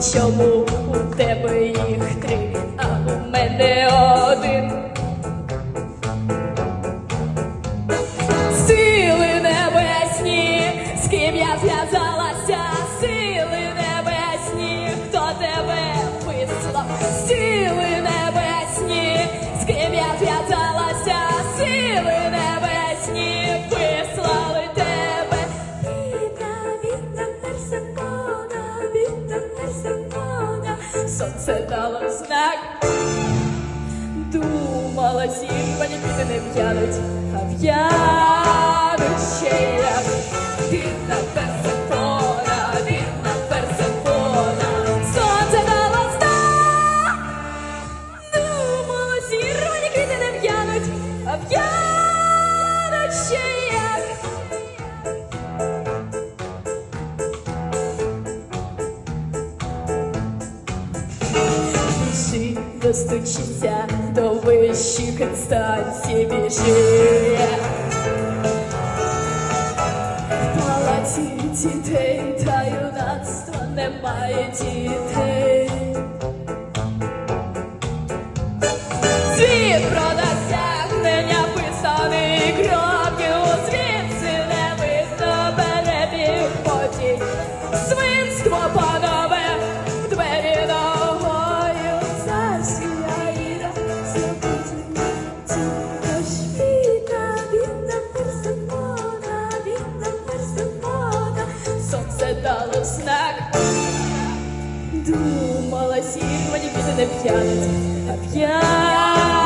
Чому у тебе їх три, а у мене один? Сили небесні, з ким я зв'язалася. Сонце дало знак. Думала, сірвані квіти не в'януть, а в'януть ще як бідна персифона, бідна персифона, сонце дало знак. Думала, сірвані квіти не в'януть, а в'януть ще як Біжи, до вищих інстанцій, біжи. В палаці дітей та юнацтва немає дітей. Світ про досягнення писаний кров'ю, звідси не видно перебіг подій. Свинство сонце дало знак. Думала, сірвані квіти не п'януть, а п'януть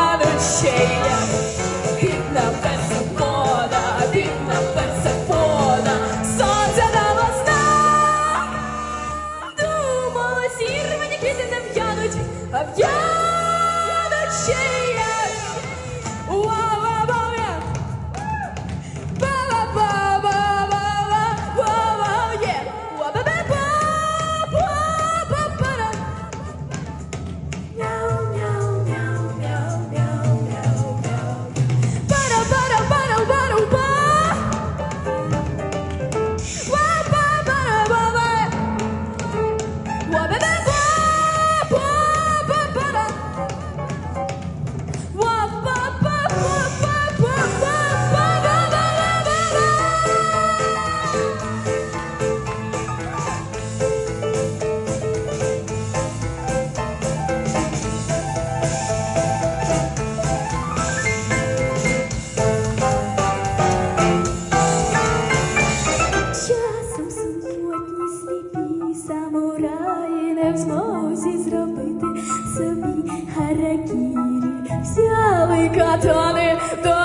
сліпі самураї не в змозі зробити собі харакірі. Взяли катани до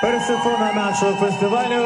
Персифона нашого фестивалю.